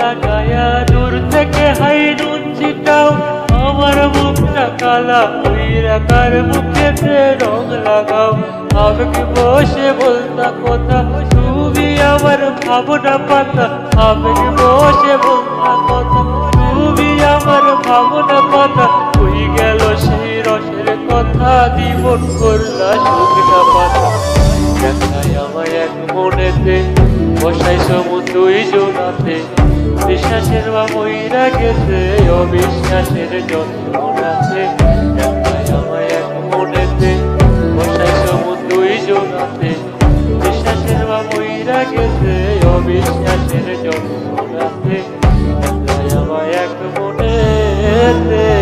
লাগায়া দূর থেকে হাই দুঞ্চিটাও আমার মুখটা কালা কইরা কার মুখেতে রং লাগাও। আমাকে বসে বলতা কথা, তুমি আমার ভাবনা পাতা। আমাকে বসে বলতা কথা, তুমি আমার ভাবনা পাতা। কই গেল সেই রসের কথা, জীবন করলা শুকনা পাতা। দেখায় আমায় এক মনেতে বসাইছ তুই জোনাতে। বিশ্বাসের বা মইরা গেছে অবিশ্বাসের যন্ত্রণাতে দেখাই আমায় এক মনেতে বসাই সমুদ্রই জোনাতে। বিশ্বাসের বা মইরা গেছে অবিশ্বাসের যন্ত্রণাতে দেখাই আমায় এক মনেতে